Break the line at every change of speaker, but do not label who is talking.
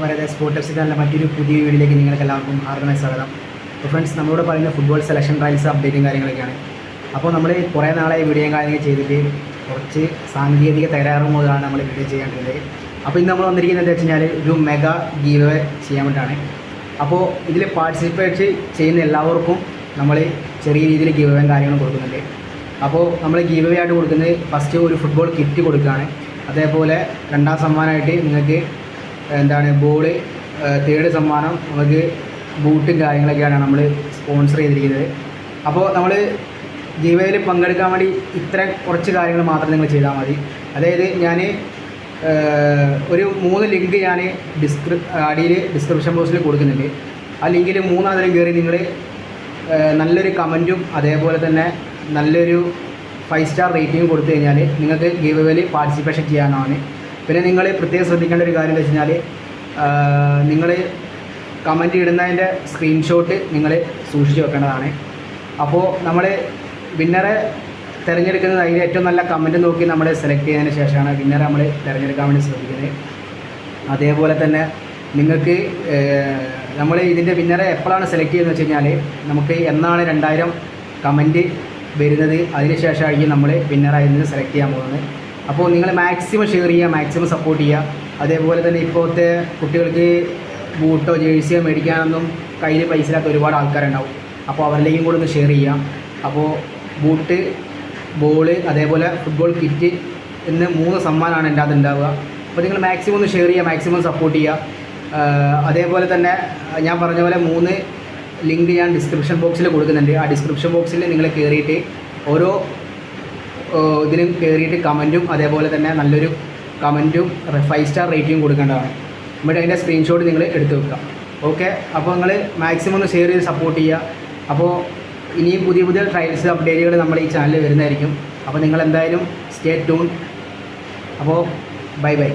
വളരെ സ്പോർട്ട് എഫ്സിന്റെ മറ്റൊരു പുതിയ വീഡിയോയിലേക്ക് നിങ്ങൾക്ക് എല്ലാവർക്കും ഹാർദമായ സ്വാഗതം. അപ്പോൾ ഫ്രണ്ട്സ് നമ്മളോട് പറയുന്ന ഫുട്ബോൾ സെലക്ഷൻ ട്രയൽസ് അപ്ഡേറ്റും കാര്യങ്ങളൊക്കെയാണ്. അപ്പോൾ നമ്മൾ കുറേ നാളെ വീഡിയോ കാര്യങ്ങൾ ചെയ്തിട്ട് കുറച്ച് സാങ്കേതിക തകരാറ് മുതലാണ് നമ്മൾ വീഡിയോ ചെയ്യേണ്ടത് അപ്പോൾ ഇന്ന് നമ്മൾ വന്നിരിക്കുന്നത് എന്താ വെച്ച് കഴിഞ്ഞാൽ ഒരു മെഗാ ഗീവ് ചെയ്യാൻ വേണ്ടിയിട്ടാണ്. അപ്പോൾ ഇതിൽ പാർട്ടിസിപ്പേറ്റ് ചെയ്യുന്ന എല്ലാവർക്കും നമ്മൾ ചെറിയ രീതിയിൽ ഗീവ് കാര്യങ്ങളും കൊടുക്കുന്നുണ്ട്. അപ്പോൾ നമ്മൾ ഗീവ് ആയിട്ട് കൊടുക്കുന്നത് ഫസ്റ്റ് ഒരു ഫുട്ബോൾ കിറ്റ് കൊടുക്കുകയാണ്. അതേപോലെ രണ്ടാം സമ്മാനമായിട്ട് നിങ്ങൾക്ക് എന്താണ് ബോൾ തേർഡ് സമ്മാനം നമുക്ക് ബൂട്ടും കാര്യങ്ങളൊക്കെയാണ് നമ്മൾ സ്പോൺസർ ചെയ്തിരിക്കുന്നത്. അപ്പോൾ നമ്മൾ ജീവയിൽ പങ്കെടുക്കാൻ വേണ്ടി ഇത്ര കുറച്ച് കാര്യങ്ങൾ മാത്രം നിങ്ങൾ ചെയ്താൽ മതി. അതായത് ഞാൻ ഒരു മൂന്ന് ലിങ്ക് ഞാൻ ഡിസ്ക്രി അടിയിൽ ഡിസ്ക്രിപ്ഷൻ ബോക്സിൽ കൊടുക്കുന്നുണ്ട്. ആ ലിങ്കിൽ മൂന്നാമതിലും കയറി നിങ്ങൾ നല്ലൊരു കമന്റും അതേപോലെ തന്നെ നല്ലൊരു ഫൈവ് സ്റ്റാർ റേറ്റിംഗ് കൊടുത്തു കഴിഞ്ഞാൽ നിങ്ങൾക്ക് ഗീവ് വേയിൽ പാർട്ടിസിപ്പേഷൻ ചെയ്യാനാണ് പിന്നെ നിങ്ങൾ പ്രത്യേകം ശ്രദ്ധിക്കേണ്ട ഒരു കാര്യം എന്ന് വെച്ച് കഴിഞ്ഞാൽ നിങ്ങൾ കമന്റ് ഇടുന്നതിന്റെ സ്ക്രീൻഷോട്ട് നിങ്ങൾ സൂക്ഷിച്ച് വെക്കേണ്ടതാണ്. അപ്പോൾ നമ്മൾ വിന്നറെ തിരഞ്ഞെടുക്കുന്നത് അതിൽ ഏറ്റവും നല്ല കമന്റ് നോക്കി നമ്മൾ സെലക്ട് ചെയ്തതിന് ശേഷമാണ് വിന്നറെ നമ്മൾ തിരഞ്ഞെടുക്കാൻ വേണ്ടി ശ്രദ്ധിക്കുന്നത് അതേപോലെ തന്നെ നിങ്ങൾക്ക് നമ്മൾ ഇതിന്റെ വിന്നറെ എപ്പോഴാണ് സെലക്ട് ചെയ്യുന്നത് വെച്ച് കഴിഞ്ഞാൽ നമുക്ക് എന്നാണ് രണ്ടായിരം കമന്റ് വരുന്നത് അതിന് ശേഷമായിരിക്കും നമ്മൾ വിന്നറായി നിന്ന് സെലക്ട് ചെയ്യാൻ പോകുന്നത്. അപ്പോൾ നിങ്ങൾ മാക്സിമം ഷെയർ ചെയ്യുക മാക്സിമം സപ്പോർട്ട് ചെയ്യുക. അതേപോലെ തന്നെ ഇപ്പോഴത്തെ കുട്ടികൾക്ക് ബൂട്ടോ ജേഴ്സിയോ മേടിക്കാനൊന്നും കയ്യിൽ പൈസ ഇല്ലാത്ത ഒരുപാട് ആൾക്കാരുണ്ടാവും. അപ്പോൾ അവരിലേക്കും കൂടെ ഒന്ന് ഷെയർ ചെയ്യാം അപ്പോൾ ബൂട്ട് ബോൾ അതേപോലെ ഫുട്ബോൾ കിറ്റ് എന്ന് മൂന്ന് സമ്മാനമാണ് എന്റെ അത് ഉണ്ടാവുക. അപ്പോൾ നിങ്ങൾ മാക്സിമം ഒന്ന് ഷെയർ ചെയ്യുക മാക്സിമം സപ്പോർട്ട് ചെയ്യുക. അതേപോലെ തന്നെ ഞാൻ പറഞ്ഞ പോലെ മൂന്ന് ലിങ്ക് ഞാൻ ഡിസ്ക്രിപ്ഷൻ ബോക്സിൽ കൊടുക്കുന്നുണ്ട്. ആ ഡിസ്ക്രിപ്ഷൻ ബോക്സിൽ നിങ്ങൾ കയറിയിട്ട് ഓരോ ഇതിലും കയറിയിട്ട് കമന്റും അതേപോലെ തന്നെ നല്ലൊരു കമന്റും ഫൈവ് സ്റ്റാർ റേറ്റിംഗ് കൊടുക്കേണ്ടതാണ്. എന്നിട്ട് അതിന്റെ സ്ക്രീൻഷോട്ട് നിങ്ങൾ എടുത്ത് വെക്കുക. ഓക്കെ അപ്പോൾ നിങ്ങൾ മാക്സിമം ഒന്ന് ഷെയർ ചെയ്ത് സപ്പോർട്ട് ചെയ്യുക. അപ്പോൾ ഇനിയും പുതിയ പുതിയ ട്രയൽസ് അപ്ഡേറ്റുകൾ നമ്മൾ ഈ ചാനലിൽ വരുന്നതായിരിക്കും. അപ്പോൾ നിങ്ങൾ എന്തായാലും സ്റ്റേ ട്യൂൺ അപ്പോൾ ബൈ ബൈ